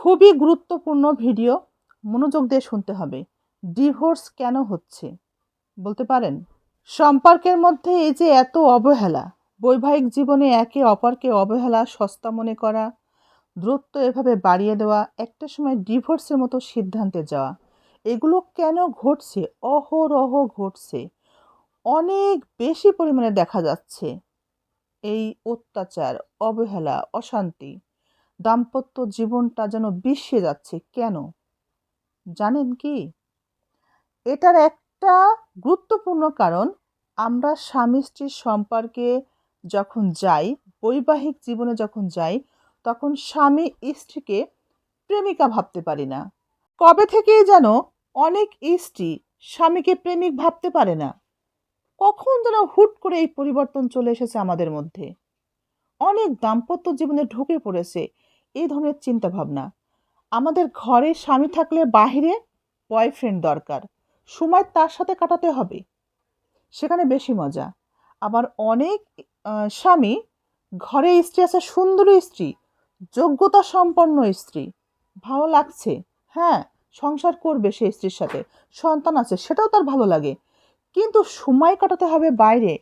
খুবই গুরুত্বপূর্ণ ভিডিও। মনোযোগ দিয়ে শুনতে হবে। ডিভোর্স কেন হচ্ছে? বলতে পারেন, সম্পর্কের মধ্যে এই যে এত অবহেলা, বৈবাহিক জীবনে একে অপরকে অবহেলা, সস্তা মনে করা, দূরত্ব এভাবে বাড়িয়ে দেওয়া, একটা সময় ডিভোর্সের মতো সিদ্ধান্তে যাওয়া, এগুলো কেন ঘটছে? অহরহ ঘটছে। অনেক বেশি পরিমাণে দেখা যাচ্ছে এই অত্যাচার, অবহেলা, অশান্তি। দাম্পত্য জীবনটা যেন বিষে যাচ্ছে, কেন? জানেন কি? এটার একটা গুরুত্বপূর্ণ কারণ, আমরা স্বামী স্ত্রীর সম্পর্কে যখন যাই, বৈবাহিক জীবনে যখন যাই, তখন স্বামী স্ত্রীকে প্রেমিকা ভাবতে পারি না। কবে থেকেই যেন অনেক স্ত্রী স্বামীকে প্রেমিক ভাবতে পারে না। কখন যেন হুট করে এই পরিবর্তন চলে এসেছে আমাদের মধ্যে। অনেক দাম্পত্য জীবনে ঢুকে পড়েছে এই ধরনের চিন্তা ভাবনা আমাদের ঘরে স্বামী থাকলে বাহিরে বয়ফ্রেন্ড দরকার। সময় তার সাথে কাটাতে হবে। সেখানে বেশি মজা। আবার অনেক স্বামী ঘরে স্ত্রী আছে, সুন্দরী স্ত্রী, যোগ্যতা সম্পন্ন স্ত্রী। ভালো লাগছে। হ্যাঁ সংসার করবে সেই স্ত্রীর সাথে। সন্তান আছে, সেটাও তার ভালো লাগে। কিন্তু সময় কাটাতে হবে বাইরে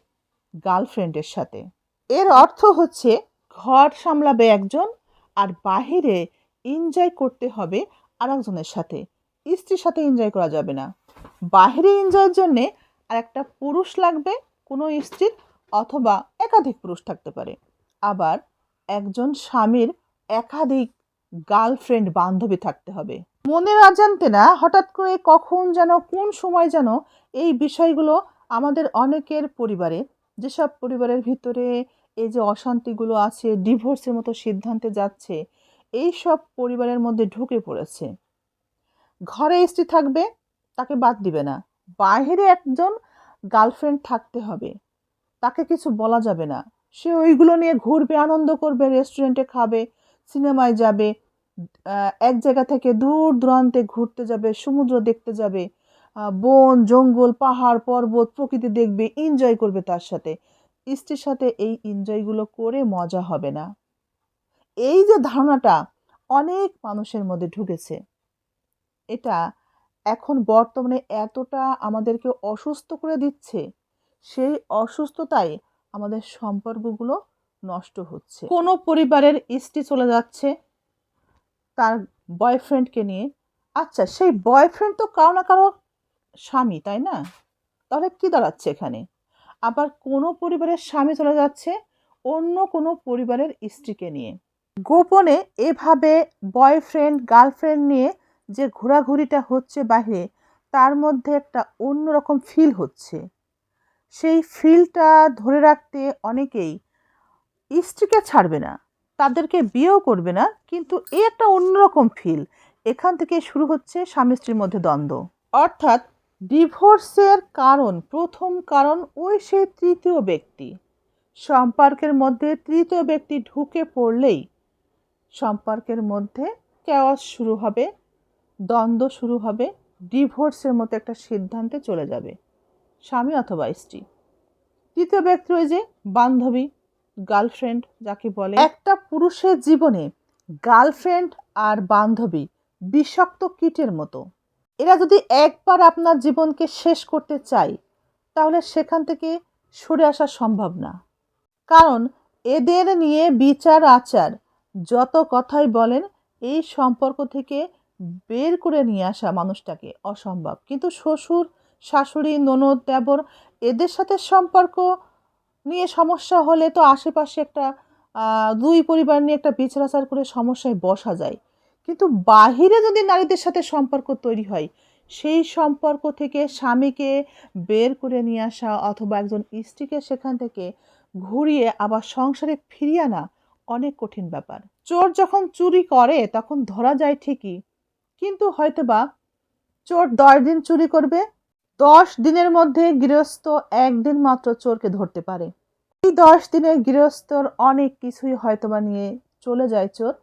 গার্লফ্রেন্ডের সাথে। এর অর্থ হচ্ছে, ঘর সামলাবে একজন আর বাহিরে এনজয় করতে হবে আরেকজনের সাথে। স্ত্রীর সাথে এনজয় করা যাবে না। বাহিরে এনজয়ের জন্যে আর একটা পুরুষ লাগবে, কোনো স্ত্রীর, অথবা একাধিক পুরুষ থাকতে পারে। আবার একজন স্বামীর একাধিক গার্লফ্রেন্ড বান্ধবী থাকতে হবে। মনের অজান্তে না, হঠাৎ করে কখন যেন, কোন সময় যেন এই বিষয়গুলো আমাদের অনেকের পরিবারে, যেসব পরিবারের ভিতরে এই যে অশান্তিগুলো আছে ডিভোর্সের মতো সিদ্ধান্তে যাচ্ছে, এই সব পরিবারের মধ্যে ঢুকে পড়েছে। ঘরে স্ত্রী থাকবে, তাকে বাদ দিবে না। বাইরে একজন গার্লফ্রেন্ড থাকতে হবে। তাকে কিছু বলা যাবে না। সে ওইগুলো নিয়ে ঘুরবে, আনন্দ করবে রেস্টুরেন্টে খাবে সিনেমায় যাবে এক জায়গা থেকে দূর দূরান্তে ঘুরতে যাবে, সমুদ্র দেখতে যাবে বন, জঙ্গল, পাহাড়, পর্বত, প্রকৃতি দেখবে এনজয় করবে তার সাথে। স্ত্রীর সাথে এই এনজয়গুলো করে মজা হবে না। এই যে ধারণাটা অনেক মানুষের মধ্যে ঢুকেছে। এটা এখন বর্তমানে এতটা আমাদেরকে অসুস্থ করে দিচ্ছে, সেই অসুস্থতায় আমাদের সম্পর্কগুলো নষ্ট হচ্ছে। কোনো পরিবারের স্ত্রী চলে যাচ্ছে, তার বয়ফ্রেন্ডকে নিয়ে। আচ্ছা সেই বয়ফ্রেন্ড তো কারও না কারও স্বামী, তাই না? তাহলে কি দাঁড়াচ্ছে এখানে? আবার কোনো পরিবারের স্বামী চলে যাচ্ছে অন্য কোনো পরিবারের স্ত্রীকে নিয়ে। গোপনে এভাবে বয়ফ্রেন্ড গার্লফ্রেন্ড নিয়ে যে ঘোরাঘুরিটা হচ্ছে বাইরে, তার মধ্যে একটা অন্যরকম ফিল হচ্ছে। সেই ফিলটা ধরে রাখতে অনেকেই স্ত্রীকে ছাড়বে না, তাদেরকে বিয়েও করবে না, কিন্তু এ একটা অন্যরকম ফিল এখান থেকে শুরু হচ্ছে স্বামী স্ত্রীর মধ্যে দ্বন্দ্ব। অর্থাৎ ডিভোর্সের কারণ, প্রথম কারণ ওই সেই তৃতীয় ব্যক্তি। সম্পর্কের মধ্যে তৃতীয় ব্যক্তি ঢুকে পড়লেই সম্পর্কের মধ্যে কেওয়াস শুরু হবে, দ্বন্দ্ব শুরু হবে, ডিভোর্সের মতো একটা সিদ্ধান্তে চলে যাবে, স্বামী অথবা স্ত্রী। তৃতীয় ব্যক্তি ওই যে বান্ধবী গার্লফ্রেন্ড যাকে বলে। একটা পুরুষের জীবনে গার্লফ্রেন্ড আর বান্ধবী বিষাক্ত কীটের মতো। এরা যদি একবার আপনার জীবনকে শেষ করতে চায়, তাহলে সেখান থেকে সরে আসা সম্ভব না। কারণ এদের নিয়ে বিচার আচার, যত কথাই বলেন, এই সম্পর্ক থেকে বের করে নিয়ে আসা মানুষটাকে অসম্ভব। কিন্তু শ্বশুর, শাশুড়ি, ননদ, দেবর এদের সাথে সম্পর্ক নিয়ে সমস্যা হলে তো আশেপাশে একটা দুই পরিবার নিয়ে একটা বিচার আচার করে সমস্যায় বসা যায়। কিন্তু বাহিরে যদি নারীদের সাথে সম্পর্ক তৈরি হয়, সেই সম্পর্ক থেকে স্বামীকে বের করে নিয়ে আসা অথবা একজন স্ত্রীকে সেখান থেকে ঘুরিয়ে আবার সংসারে ফিরিয়ে আনা অনেক কঠিন ব্যাপার। চোর যখন চুরি করে, তখন ধরা যায় ঠিকই, কিন্তু হয়তোবা চোর দশ দিন চুরি করবে, দশ দিনের মধ্যে গৃহস্থ একদিন মাত্র চোরকে ধরতে পারে। এই দশ দিনে গৃহস্থর অনেক কিছুই হয়তোবা নিয়ে চলে যায় চোর।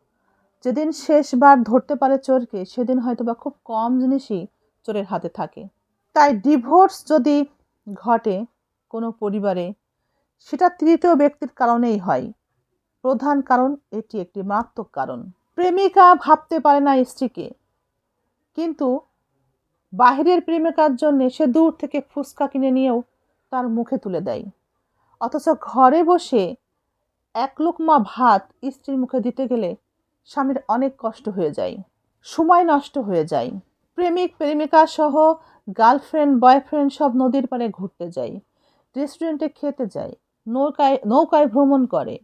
যেদিন শেষবার ধরতে পারে চোরকে, সেদিন হয়তোবা খুব কম জিনিসই চোরের হাতে থাকে। তাই ডিভোর্স যদি ঘটে কোনো পরিবারে, সেটা তৃতীয় ব্যক্তির কারণেই হয়। প্রধান কারণ, এটি একটি মারাত্মক কারণ। প্রেমিকা ভাবতে পারে না স্ত্রীকে, কিন্তু বাহিরের প্রেমিকার জন্য সে দূর থেকে ফুচকা কিনে নিয়েও তার মুখে তুলে দেয়। অথচ ঘরে বসে এক লোকমা ভাত স্ত্রীর মুখে দিতে গেলে স্বামীর অনেক কষ্ট হয়ে যায়, সময় নষ্ট হয়ে যায়। প্রেমিক, প্রেমিকা সহ গার্লফ্রেন্ড, বয়ফ্রেন্ড সব নদীর পাড়ে ঘুরতে যায়, রেস্টুরেন্টে খেতে যায়, নৌকায় নৌকায় ভ্রমণ করে,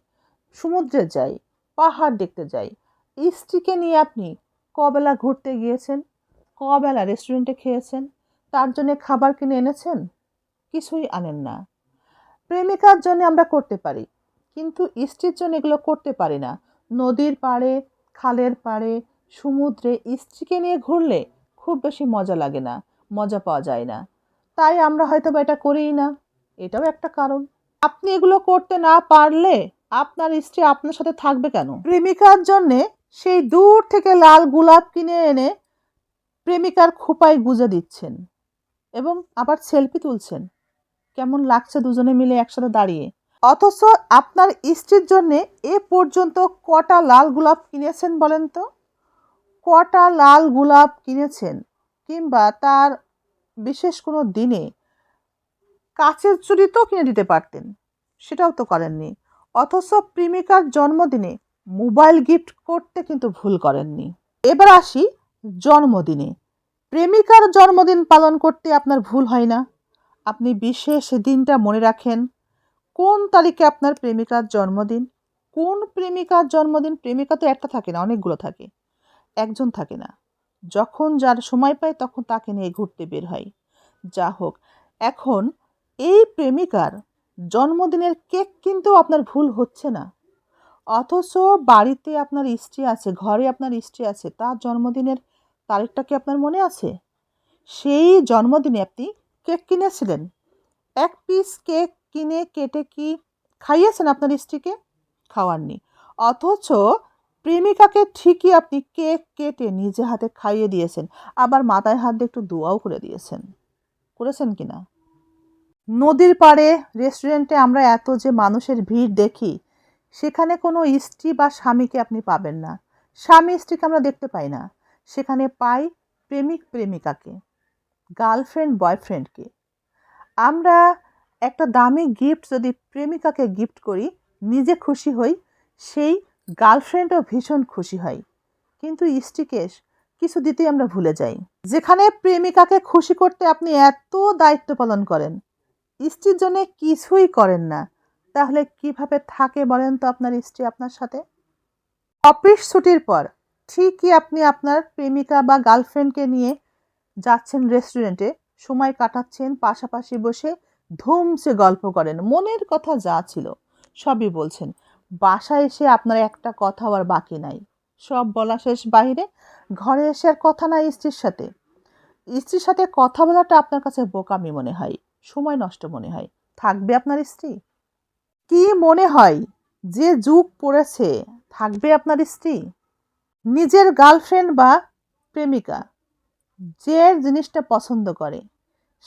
সমুদ্রে যায়, পাহাড় দেখতে যায়। স্ত্রীকে নিয়ে আপনি কবেলা ঘুরতে গিয়েছেন? কবেলা রেস্টুরেন্টে খেয়েছেন? তার জন্য খাবার কিনে এনেছেন? কিছুই আনেন না। প্রেমিকার জন্য আমরা করতে পারি, কিন্তু স্ত্রীর জন্য এগুলো করতে পারি না। নদীর পাড়ে, খালের পাড়ে, সমুদ্রে স্ত্রীকে নিয়ে ঘুরলে খুব বেশি মজা লাগে না, মজা পাওয়া যায় না। তাই আমরা হয়তো বা এটা করিই না। এটাও একটা কারণ। আপনি এগুলো করতে না পারলে আপনার স্ত্রী আপনার সাথে থাকবে কেন? প্রেমিকার জন্যে সেই দূর থেকে লাল গোলাপ কিনে এনে প্রেমিকার খোপায় গুজে দিচ্ছেন এবং আবার সেলফি তুলছেন। কেমন লাগছে দুজনে মিলে একসাথে দাঁড়িয়ে? অথচ আপনার স্ত্রীর জন্যে এ পর্যন্ত কটা লাল গোলাপ কিনেছেন বলেন তো? কটা লাল গোলাপ কিনেছেন কিংবা তার বিশেষ কোনো দিনে কাচের চুরি তো কিনে দিতে পারতেন? সেটাও তো করেননি। অথচ প্রেমিকার জন্মদিনে মোবাইল গিফট করতে কিন্তু ভুল করেননি। এবার আসি জন্মদিনে। প্রেমিকার জন্মদিন পালন করতে আপনার ভুল হয় না? আপনি বিশেষ দিনটা মনে রাখেন। কোন তারিখে আপনার প্রেমিকার জন্মদিন? কোন প্রেমিকার জন্মদিন? প্রেমিকা তো একটা থাকে না, অনেকগুলো থাকে। একজন থাকে না। যখন যার সময় পায় তখন তাকে নিয়ে ঘুরতে বের হয়। যা হোক, এখন এই প্রেমিকার জন্মদিনের কেক কিন্তু আপনার ভুল হচ্ছে না। অথচ বাড়িতে আপনার স্ত্রী আছে, ঘরে আপনার স্ত্রী আছে, তার জন্মদিনের তারিখটা কি আপনার মনে আছে? সেই জন্মদিনে আপনি কেক কিনেছিলেন। এক পিস কেক কিনে কেটে কি খাইয়েছেন আপনার স্ত্রীকে? খাওয়াননি। অথচ প্রেমিকাকে ঠিকই আপনি কেক কেটে নিজে হাতে খাইয়ে দিয়েছেন। আবার মাথায় হাত দিয়ে একটু দোয়াও করে দিয়েছেন। করেছেন কি না? নদীর পাড়ে রেস্টুরেন্টে আমরা এত যে মানুষের ভিড় দেখি, সেখানে কোনো স্ত্রী বা স্বামীকে আপনি পাবেন না। স্বামী স্ত্রীকে আমরা দেখতে পাই না। সেখানে পাই প্রেমিক প্রেমিকাকে গার্লফ্রেন্ড বয়ফ্রেন্ডকে আমরা একটা দামি গিফট যদি প্রেমিকাকে গিফট করি, নিজে খুশি হই, সেই গার্লফ্রেন্ডও ভীষণ খুশি হয়। কিন্তু স্ত্রীকে কিছু দিতেই আমরা ভুলে যাই। যেখানে প্রেমিকাকে খুশি করতে আপনি এত দায়িত্ব পালন করেন স্ত্রীর জন্য কিছুই করেন না। তাহলে কীভাবে থাকে বলেন তো আপনার স্ত্রী আপনার সাথে? অফিস ছুটির পর ঠিকই আপনি আপনার প্রেমিকা বা গার্লফ্রেন্ডকে নিয়ে যাচ্ছেন রেস্টুরেন্টে সময় কাটাচ্ছেন, পাশাপাশি বসে ধুমসে গল্প করেন। মনের কথা যা ছিল, সবই বলছেন। বাসায় এসে আপনার একটা কথা আর বাকি নাই। সব বলা শেষ বাইরে ঘরে এসে আর কথা নাই স্ত্রীর সাথে। স্ত্রীর সাথে কথা বলাটা আপনার কাছে বোকামি মনে হয়, সময় নষ্ট মনে হয়। থাকবে আপনার স্ত্রী? কি মনে হয় যে যুগ পড়েছে, থাকবে আপনার স্ত্রী? নিজের গার্লফ্রেন্ড বা প্রেমিকা, যে জিনিসটা পছন্দ করে।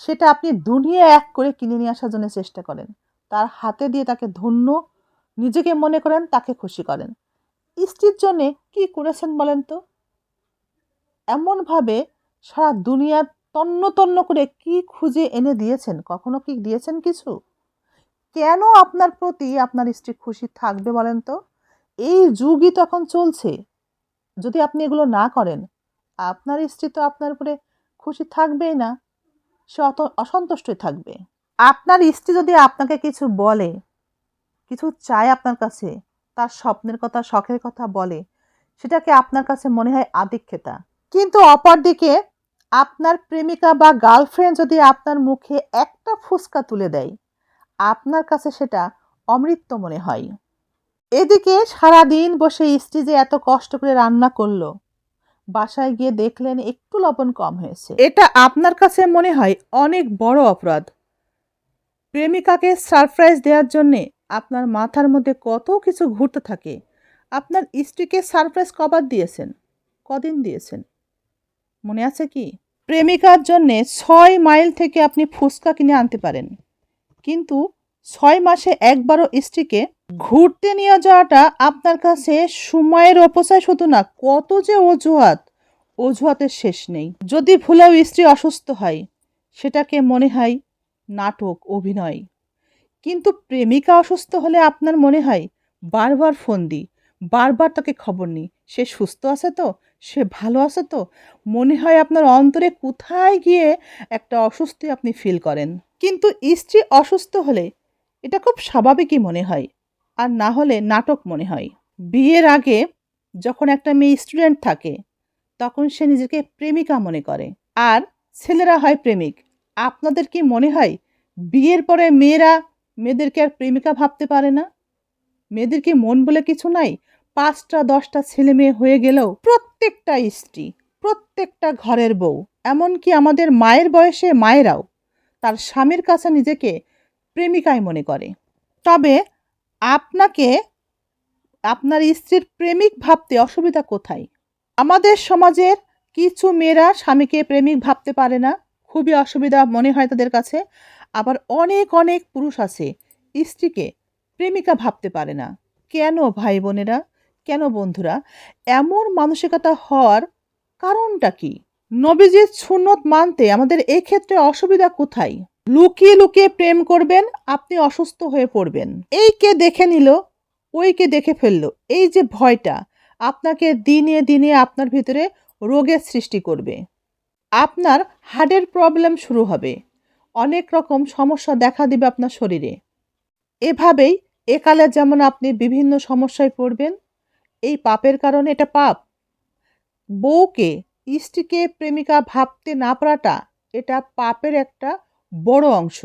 সেটা আপনি দুনিয়া এক করে কিনে নিয়ে আসার জন্য চেষ্টা করেন। তার হাতে দিয়ে তাকে ধন্য, নিজেকে মনে করেন, তাকে খুশি করেন। স্ত্রীর জন্যে কি করেছেন বলেন তো? এমনভাবে সারা দুনিয়া তন্ন তন্ন করে কি খুঁজে এনে দিয়েছেন? কখনো কি দিয়েছেন কিছু? কেন আপনার প্রতি আপনার স্ত্রী খুশি থাকবে বলেন তো? এই যুগই তো এখন চলছে। যদি আপনি এগুলো না করেন, আপনার স্ত্রী তো আপনার উপরে খুশি থাকবেই না। সে অত অসন্তুষ্টই থাকবে। আপনার স্ত্রী যদি আপনাকে কিছু বলে, কিছু চায় আপনার কাছে, তার স্বপ্নের কথা, শখের কথা বলে সেটাকে আপনার কাছে মনে হয় আদিক্ষেতা কিন্তু অপরদিকে আপনার প্রেমিকা বা গার্লফ্রেন্ড যদি আপনার মুখে একটা ফুসকা তুলে দেয়, আপনার কাছে সেটা অমৃত মনে হয়। এদিকে সারাদিন বসে স্ত্রী যে এত কষ্ট করে রান্না করল বাসায় গিয়ে দেখলেন একটু লবণ কম হয়েছে। এটা আপনার কাছে মনে হয় অনেক বড় অপরাধ? প্রেমিকাকে সারপ্রাইজ দেওয়ার জন্যে আপনার মাথার মধ্যে কত কিছু ঘুরতে থাকে। আপনার স্ত্রীকে সারপ্রাইজ কবার দিয়েছেন? কদিন দিয়েছেন? মনে আছে কি? প্রেমিকার জন্যে ছয় মাইল থেকে আপনি ফুচকা কিনে আনতে পারেন। কিন্তু ছয় মাসে একবারও স্ত্রীকে ঘুরতে নিয়ে যাওয়াটা আপনার কাছে সময়ের অপচয় শুধু না, কত যে অজুহাত। অজুহাতের শেষ নেই। যদি ভুলেও স্ত্রী অসুস্থ হয়, সেটাকে মনে হয় নাটক, অভিনয়। কিন্তু প্রেমিকা অসুস্থ হলে আপনার মনে হয়, বারবার ফোন দিই বারবার তাকে খবর নিই সে সুস্থ আছে তো, সে ভালো আছে তো? মনে হয় আপনার অন্তরে কোথায় গিয়ে একটা অস্বস্তি আপনি ফিল করেন। কিন্তু স্ত্রী অসুস্থ হলে এটা খুব স্বাভাবিকই মনে হয়। আর না হলে নাটক মনে হয়। বিয়ের আগে যখন একটা মেয়ে স্টুডেন্ট থাকে, তখন সে নিজেকে প্রেমিকা মনে করে। আর ছেলেরা হয় প্রেমিক। আপনাদের কি মনে হয় বিয়ের পরে মেয়েরা মেয়েদেরকে আর প্রেমিকা ভাবতে পারে না? মেয়েদেরকে মন বলে কিছু নাই? পাঁচটা, দশটা ছেলে মেয়ে হয়ে গেলেও প্রত্যেকটা স্ত্রী, প্রত্যেকটা ঘরের বউ, এমনকি আমাদের মায়ের বয়সে মায়েরাও, তার স্বামীর কাছে নিজেকে প্রেমিকাই মনে করে। তবে আপনাকে, আপনার স্ত্রীর প্রেমিক ভাবতে অসুবিধা কোথায়? আমাদের সমাজের কিছু মেয়েরা স্বামীকে প্রেমিক ভাবতে পারে না। খুবই অসুবিধা মনে হয় তাদের কাছে। আবার অনেক অনেক পুরুষ আছে স্ত্রীকে প্রেমিকা ভাবতে পারে না। কেন ভাই বোনেরা? কেন বন্ধুরা? এমন মানসিকতা হওয়ার কারণটা কি? নবীজির সুন্নত মানতে আমাদের এক্ষেত্রে অসুবিধা কোথায়? লুকিয়ে লুকিয়ে প্রেম করবেন, আপনি অসুস্থ হয়ে পড়বেন। এই কে দেখে নিল ওইকে দেখে ফেলল। এই যে ভয়টা, আপনাকে দিনে দিনে আপনার ভিতরে রোগের সৃষ্টি করবে। আপনার হার্টের প্রবলেম শুরু হবে। অনেক রকম সমস্যা দেখা দিবে আপনার শরীরে। এভাবেই একালে যেমন আপনি বিভিন্ন সমস্যায় পড়বেন, এই পাপের কারণে এটা পাপ। বউকে স্ত্রীকে প্রেমিকা ভাবতে না পারাটা, এটা পাপের একটা বড় অংশ।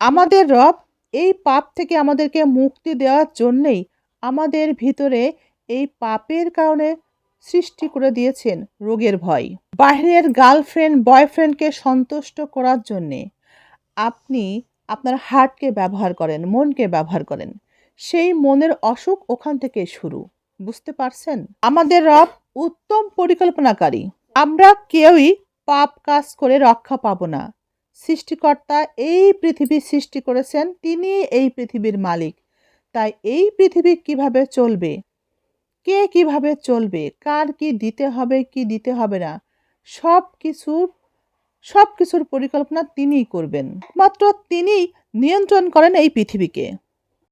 আমাদের রব এই পাপ থেকে আমাদেরকে মুক্তি দেওয়ার জন্যেই আমাদের ভিতরে এই পাপের কারণে সৃষ্টি করে দিয়েছেন রোগের ভয়। বাইরের গার্লফ্রেন্ড, বয়ফ্রেন্ডকে সন্তুষ্ট করার জন্যে আপনি আপনার হার্টকে ব্যবহার করেন, মনকে ব্যবহার করেন। সেই মনের অসুখ ওখান থেকে শুরু। বুঝতে পারছেন? আমাদের রব উত্তম পরিকল্পনাকারী। আমরা কেউই পাপ কাজ করে রক্ষা পাবো না। সৃষ্টিকর্তা এই পৃথিবী সৃষ্টি করেছেন, তিনি এই পৃথিবীর মালিক। তাই এই পৃথিবী কীভাবে চলবে? কে কীভাবে চলবে? কার কি দিতে হবে, কি দিতে হবে না? সব কিছুর সব কিছুর পরিকল্পনা তিনিই করবেন। মাত্র তিনিই নিয়ন্ত্রণ করেন এই পৃথিবীকে।